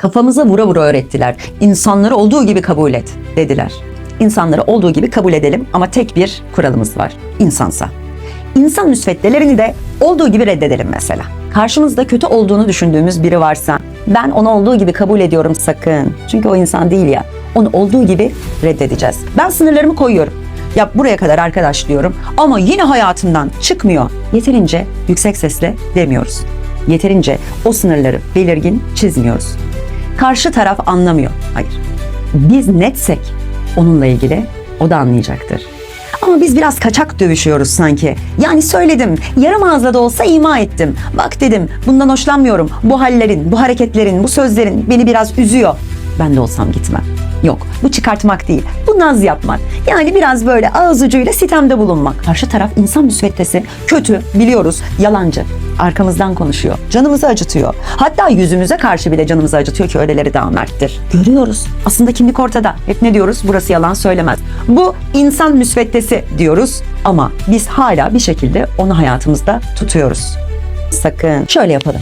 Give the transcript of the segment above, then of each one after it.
Kafamıza vura vura öğrettiler. İnsanları olduğu gibi kabul et dediler. İnsanları olduğu gibi kabul edelim ama tek bir kuralımız var. İnsansa. İnsan müsveddelerini de olduğu gibi reddedelim mesela. Karşımızda kötü olduğunu düşündüğümüz biri varsa ben onu olduğu gibi kabul ediyorum sakın. Çünkü o insan değil ya. Onu olduğu gibi reddedeceğiz. Ben sınırlarımı koyuyorum. Ya buraya kadar arkadaş diyorum ama yine hayatımdan çıkmıyor. Yeterince yüksek sesle demiyoruz. Yeterince o sınırları belirgin çizmiyoruz. Karşı taraf anlamıyor. Hayır. Biz netsek onunla ilgili o da anlayacaktır. Ama biz biraz kaçak dövüşüyoruz sanki. Yani söyledim, yarım ağızla da olsa ima ettim. Bak dedim, bundan hoşlanmıyorum. Bu hallerin, bu hareketlerin, bu sözlerin beni biraz üzüyor. Ben de olsam gitmem. Yok, bu çıkartmak değil. Bu naz yapmak. Yani biraz böyle ağız ucuyla sitemde bulunmak. Karşı taraf insan müsveddesi, kötü, biliyoruz, yalancı. Arkamızdan konuşuyor. Canımızı acıtıyor. Hatta yüzümüze karşı bile canımızı acıtıyor ki öyleleri daha merttir. Görüyoruz. Aslında kimlik ortada. Hep ne diyoruz? Burası yalan söylemez. Bu insan müsveddesi diyoruz ama biz hala bir şekilde onu hayatımızda tutuyoruz. Sakın şöyle yapalım.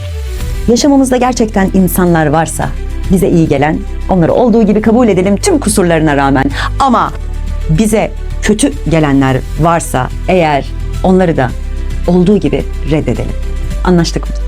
Yaşamımızda gerçekten insanlar varsa bize iyi gelen onları olduğu gibi kabul edelim tüm kusurlarına rağmen. Ama bize kötü gelenler varsa eğer onları da olduğu gibi reddedelim. Anlaştık mı?